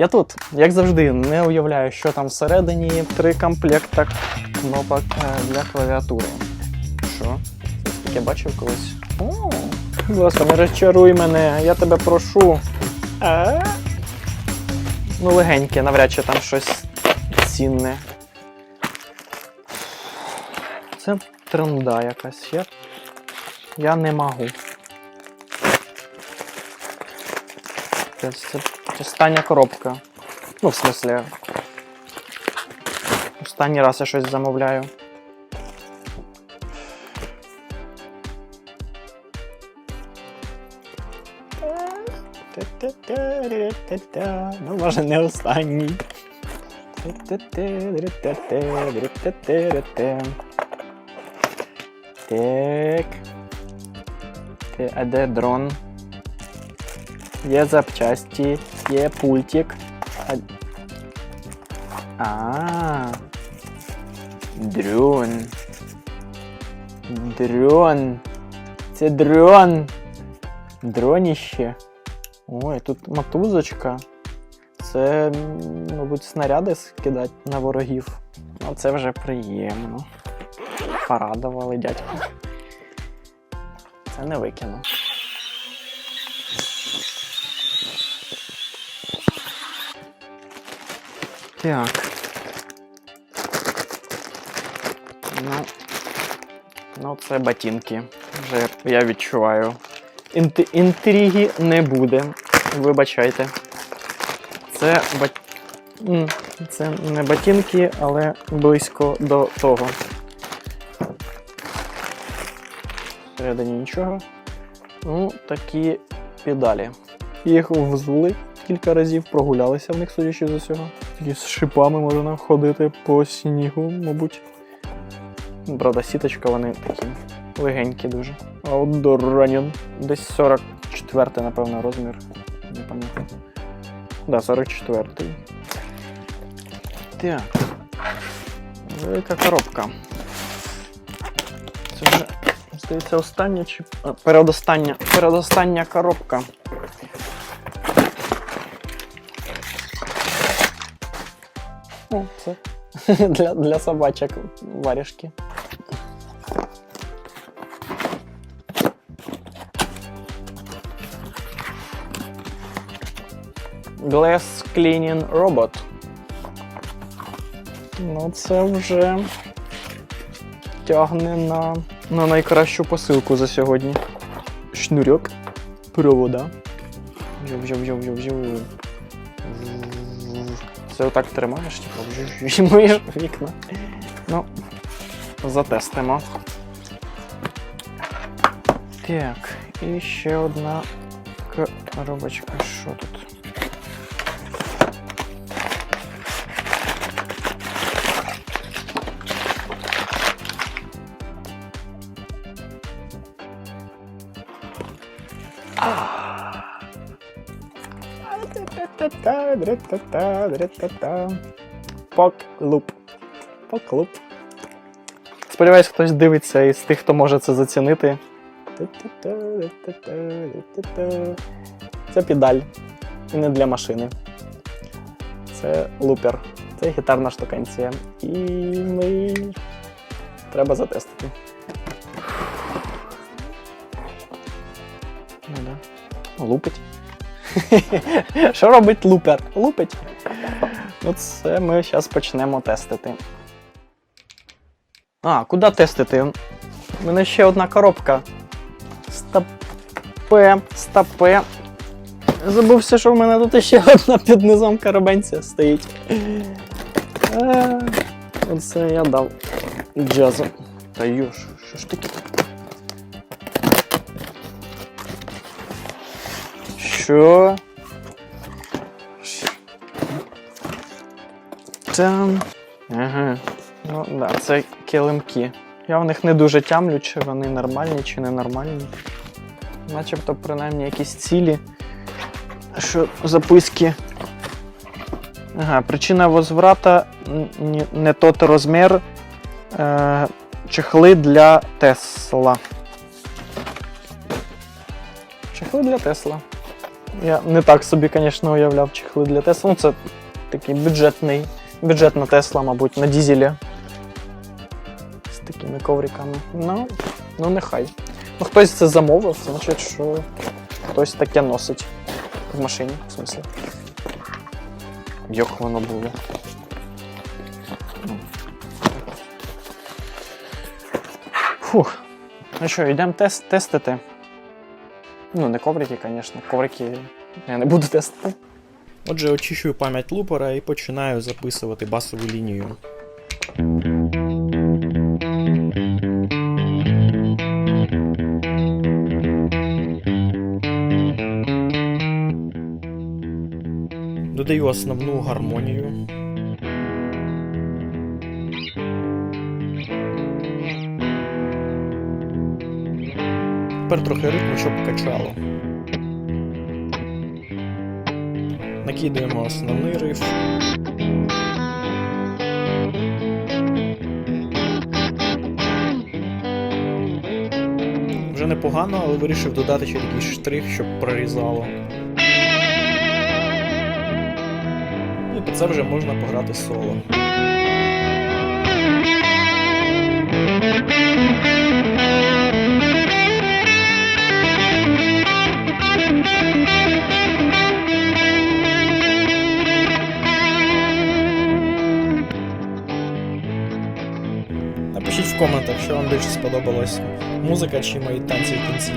Я тут, як завжди, не уявляю, що там всередині три комплекта кнопок е, для клавіатури. Що? Таке бачив колись? О, будь ласка, не розчаруй мене, я тебе прошу. Е? Ну, легеньке, навряд чи там щось цінне. Це тренда якась. Я, я не можу. Це, це остання коробка. Ну, в смислі. Останній раз я щось замовляю. Ну, може, не останній. Так. А де дрон? Є запчасті, є пультик. А, а дрон. Дрон. Це дрон. Дроніще. Ой, тут мотузочка. Це, мабуть, снаряди скидати на ворогів. Ну, це вже приємно. Порадували дядьку. Це не викину. Так. Ну, ну це ботинки. Вже я відчуваю. Інт- інтриги не буде. Вибачайте. Це бот... Це не ботинки, але близько до того. Всередині нічого. Ну, такі педалі. Їх взули кілька разів, прогулялися в них, судячи з усього. Такі з шипами можна ходити по снігу, мабуть. Правда, сіточка, вони такі легенькі дуже. А от Доранін. Десь 44, напевно, розмір. Не пам'ятаю. Да, 44. Так. Велика коробка. Це вже, здається, остання чи. Передостання. Передостання коробка. О, це для, для собачок варішки. Glass Cleaning Robot. Ну, це вже тягне на, на найкращу посилку за сьогодні. Шнурок, провода. Жив-жив-жив-жив-жив. Це отак тримаєш, типу, вжимаєш вікна. Ну, затестимо. Так, і ще одна коробочка. Що тут? Поклуб. Поклуб. Сподіваюсь, хтось дивиться із тих, хто може це зацінити. Це педаль. І не для машини. Це лупер. Це гітарна штукенція. І ми. Треба затестити. Ну да. Лупить. Що робить лупер? Лупить. Ну, це ми зараз почнемо тестити. А, куди тестити? У мене ще одна коробка. Стопе, стопе. Забувся, що в мене тут ще одна під низом карабенція стоїть. Е, Оце я дав джазу. Та йош, що ж таке? Що? Там. Ага. Ну, да, це килимки. Я в них не дуже тямлю, чи вони нормальні, чи ненормальні. Начебто, принаймні, якісь цілі. Що записки. Ага, причина возврата не тот розмір. Е, чехли для Тесла. Чехли для Тесла. Я не так собі, звісно, уявляв чехли для Тесла. Ну, це такий бюджетний, бюджетна Тесла, мабуть, на дізелі. З такими ковриками. Ну, ну нехай. Ну, хтось це замовив, значить, що хтось таке носить в машині, в смислі. Як воно було. Фух. Ну що, йдемо тест, тестити. Ну, не коврики, звісно. Коврики я не буду тестити. Отже, очищую пам'ять лупера і починаю записувати басову лінію. Додаю основну гармонію. Тепер трохи ритму, щоб качало. Накидуємо основний риф. Вже непогано, але вирішив додати ще якийсь штрих, щоб прорізало. І під це вже можна пограти соло. Коментах, що вам більше сподобалось музика чи мої танці в кінці.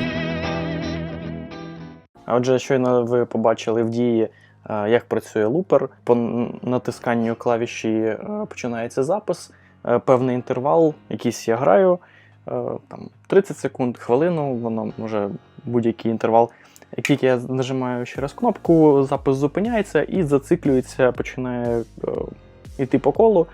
Отже, щойно ви побачили в дії, е, як працює лупер. По натисканню клавіші е, починається запис, е, певний інтервал, якийсь я граю, там 30 секунд, хвилину, воно може будь-який інтервал. Як тільки я нажимаю ще раз кнопку, запис зупиняється і зациклюється, починає йти по колу.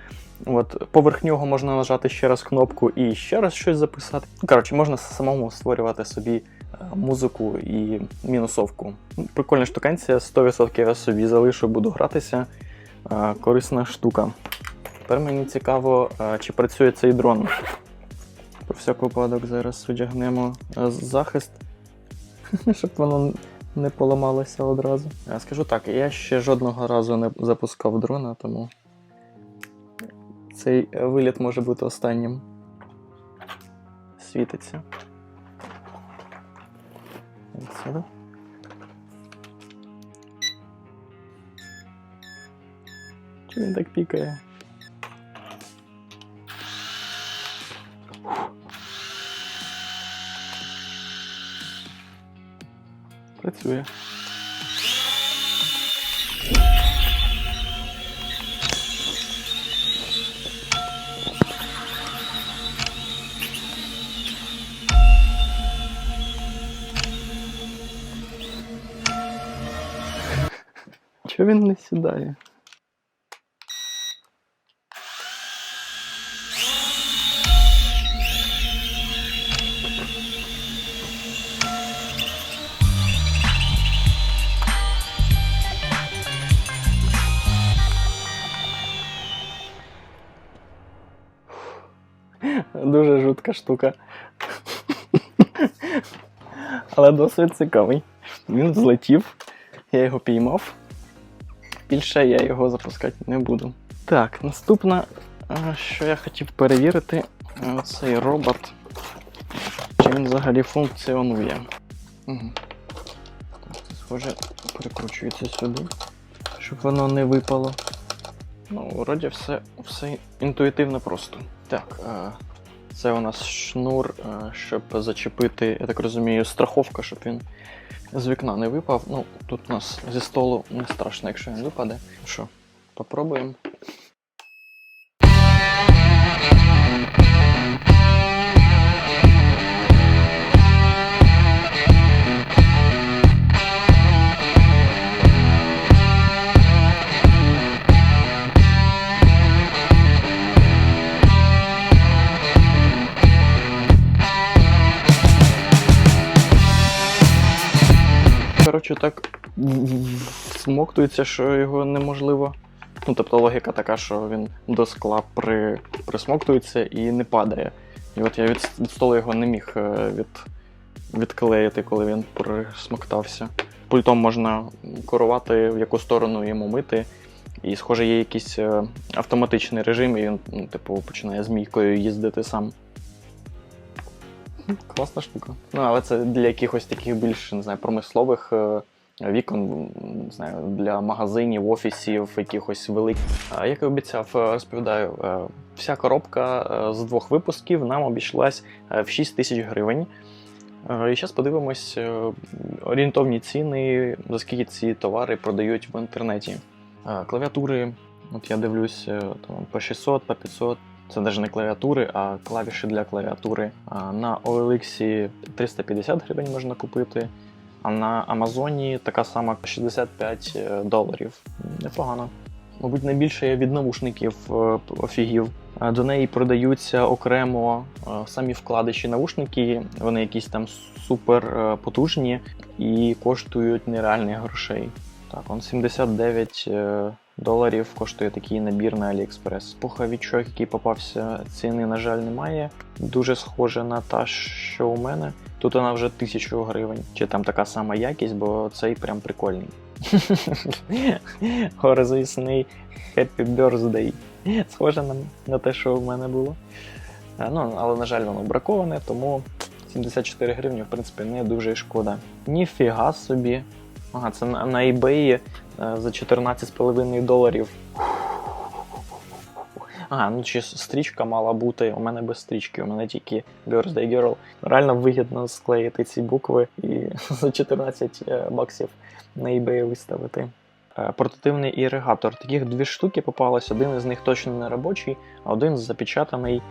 От, поверх нього можна нажати ще раз кнопку і ще раз щось записати. Ну, Коротше, можна самому створювати собі е, музику і мінусовку. Ну, Прикольна штуканція, 100% я собі залишу, буду гратися. Е, Корисна штука. Тепер мені цікаво, е, чи працює цей дрон. Про всяк випадок зараз одягнемо захист, щоб воно не поламалося одразу. Скажу так, я ще жодного разу не запускав дрона, тому цей е, виліт може бути останнім. Світиться. Сюди. Чи він так пікає? Працює. Чого він не сідає? Дуже жутка штука. Але досить цікавий. Він злетів, я його піймав. Більше я його запускати не буду. Так, наступне, що я хотів перевірити, цей робот. Чи він взагалі функціонує. Угу. Схоже, перекручується сюди, щоб воно не випало. Ну, вроді все, все інтуїтивно просто. Так, а, це у нас шнур, щоб зачепити, я так розумію, страховка, щоб він з вікна не випав. Ну, тут у нас зі столу не страшно, якщо він випаде. Що, попробуємо. Коротше, так смоктується, що його неможливо. Ну, тобто логіка така, що він до скла при... присмоктується і не падає. І от я від, від столу його не міг е, від... відклеїти, коли він присмоктався. пультом можна керувати, в яку сторону йому мити. І, схоже, є якийсь е, автоматичний режим, і він, ну, типу, починає змійкою їздити сам. Класна штука. Ну, але це для якихось таких більш не знаю, промислових е, вікон, не знаю, для магазинів, офісів, якихось великих. Як і обіцяв, е, розповідаю, е, вся коробка з двох випусків нам обійшлась в 6 тисяч гривень. І зараз подивимось орієнтовні ціни, за скільки ці товари продають в інтернеті. Клавіатури, от я дивлюсь, там по 600, по 500. Це навіть не клавіатури, а клавіші для клавіатури. На OLX 350 гривень можна купити, а на Амазоні така сама 65 доларів. Непогано. Мабуть, найбільше я від навушників е, офігів. Е, До неї продаються окремо е, самі вкладиші навушники. Вони якісь там супер е, потужні і коштують нереальних грошей. Так, он 79 е, доларів коштує такий набір на AliExpress. Пуховичок, який попався, ціни, на жаль, немає. Дуже схоже на та, що у мене. Тут вона вже 1000 гривень. Чи там така сама якість, бо цей прям прикольний. Розвісний Happy Birthday. Схоже на, на те, що в мене було. Е, Ну, але, на жаль, воно браковане, тому 74 гривні, в принципі, не дуже шкода. Ніфіга собі. Ага, це на, на eBay е, за 14,5 доларів. Ага, ну чи стрічка мала бути. У мене без стрічки, у мене тільки Birthday Girl. Реально вигідно склеїти ці букви і за 14 е, баксів на eBay виставити. Е, Портативний іригатор. Таких дві штуки попалось. Один із них точно не робочий, а один запечатаний.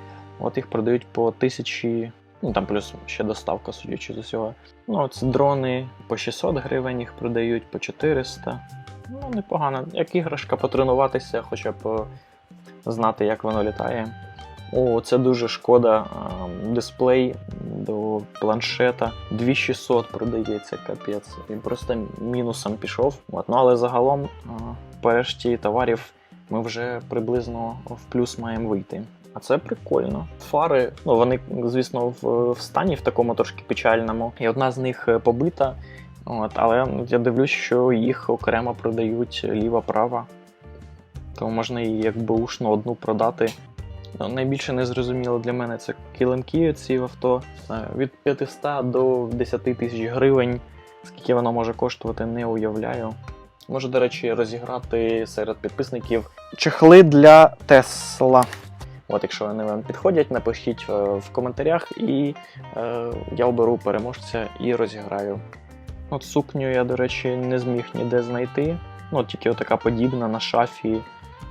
От їх продають по тисячі. Ну там плюс ще доставка, судячи з усього. Ну, це дрони по 600 гривень їх продають, по 400. Ну, непогано. Як іграшка потренуватися, хоча б е, знати, як воно літає. О, це дуже шкода. Дисплей до планшета 2600 продається, капець. Він просто мінусом пішов. От. Ну, але загалом а, по решті товарів ми вже приблизно в плюс маємо вийти. А це прикольно. Фари, ну вони, звісно, в, в стані в такому трошки печальному. І одна з них е, побита. От, але я дивлюсь, що їх окремо продають ліва-права. Тому можна її як бушну одну продати. Ну, найбільше незрозуміло для мене це килимки ці в авто. Е, Від 500 до 10 тисяч гривень. Скільки воно може коштувати, не уявляю. Можу, до речі, розіграти серед підписників чехли для Тесла. От, якщо вони вам підходять, напишіть е, в коментарях, і е, я оберу переможця і розіграю. От сукню я, до речі, не зміг ніде знайти. Ну, тільки отака подібна на шафі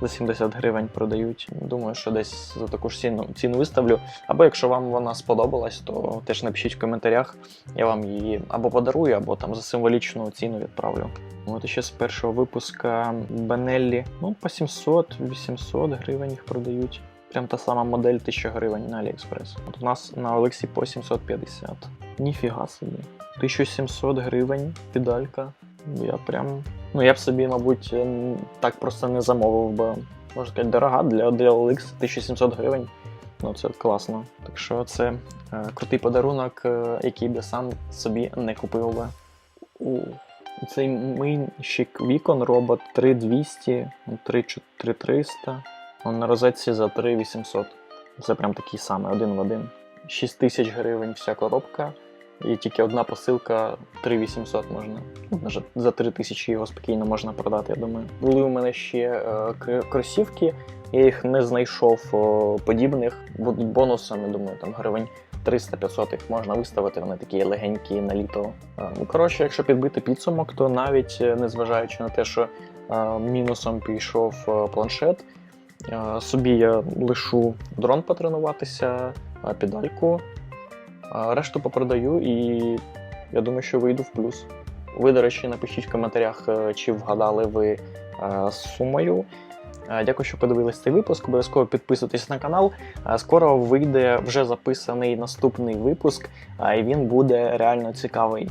за 70 гривень продають. Думаю, що десь за таку ж ціну, ціну виставлю. Або якщо вам вона сподобалась, то теж напишіть в коментарях. Я вам її або подарую, або там за символічну ціну відправлю. От ще з першого випуска Бенеллі. Ну, по 700-800 гривень їх продають. Прям та сама модель 1000 гривень на AliExpress. От у нас на Олексі по 750. Ніфіга собі. 1700 гривень педалька. Я прям. Ну, я б собі, мабуть, ем, так просто не замовив, бо можна сказати, дорога для, для OLX 1700 гривень. Ну, це класно. Так що це е, крутий подарунок, е, який би сам собі не купив би. У цей мийщик вікон робот 3200, 3300. Он на розетці за 3800. Це прям такий самий, один в один. 6000 гривень вся коробка. І тільки одна посилка 3800 можна. Ну, за 3000 його спокійно можна продати, я думаю. Були у мене ще е, кросівки, я їх не знайшов о, подібних. Будуть бонусом, я думаю, там гривень 300-500 їх можна виставити, вони такі легенькі на літо. Е, Ну, коротше, якщо підбити підсумок, то навіть е, незважаючи на те, що е, мінусом пішов е, планшет, е, собі я лишу дрон потренуватися, педальку. Решту попродаю і я думаю, що вийду в плюс. Ви, до речі, напишіть в коментарях, е, чи вгадали ви е, з сумою. Е, Дякую, що подивились цей випуск. Обов'язково підписуйтесь на канал. Скоро вийде вже записаний наступний випуск, і він буде реально цікавий.